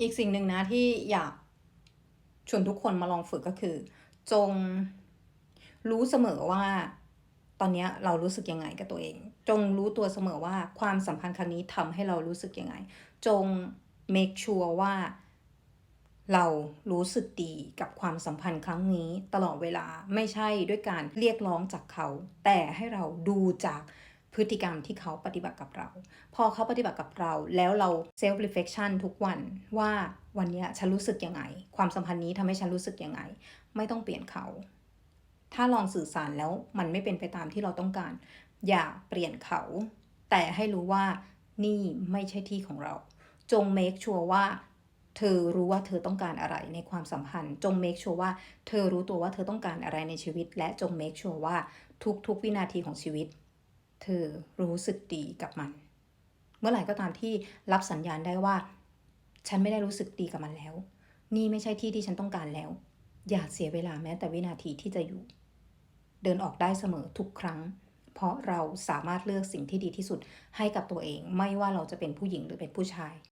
อีกสิ่งหนึ่งนะที่อยากชวนทุกคนมาลองฝึกก็คือ จงรู้เสมอว่า ตอนนี้เรารู้สึกยังไงกับตัวเอง จงรู้ตัวเสมอว่าความสัมพันธ์ครั้งนี้ทำให้เรารู้สึกยังไง จง make sure ว่าเรารู้สึกดีกับความสัมพันธ์ครั้งนี้ตลอดเวลาไม่ใช่ด้วยการเรียกร้องจากเขา แต่ให้เราดูจาก พฤติกรรมที่เขาปฏิบัติกับเรา พอเขาปฏิบัติกับเรา แล้วเรา self reflection ทุกวันว่าวันนี้ฉันรู้สึกยังไง ความสัมพันธ์นี้ทำให้ฉันรู้สึกยังไง ไม่ต้องเปลี่ยนเขา ถ้าลองสื่อสารแล้วมันไม่เป็นไปตามที่เราต้องการ อย่าเปลี่ยนเขา แต่ให้รู้ว่านี่ไม่ใช่ที่ของเรา จง make sure ว่าเธอรู้ว่าเธอต้องการอะไรในความสัมพันธ์ จง make sure ว่าเธอรู้ตัวว่าเธอต้องการอะไรในชีวิต และจง make sure ว่าทุกๆวินาทีของชีวิต เธอรู้สึกดีกับมัน เมื่อไหร่ก็ตามที่รับสัญญาณได้ว่า ฉันไม่ได้รู้สึกดีกับมันแล้ว นี่ไม่ใช่ที่ที่ฉันต้องการแล้ว อย่าเสียเวลาแม้แต่วินาทีที่จะอยู่ เดินออกได้เสมอทุกครั้ง เพราะเราสามารถเลือกสิ่งที่ดีที่สุดให้กับตัวเอง ไม่ว่าเราจะเป็นผู้หญิงหรือเป็นผู้ชาย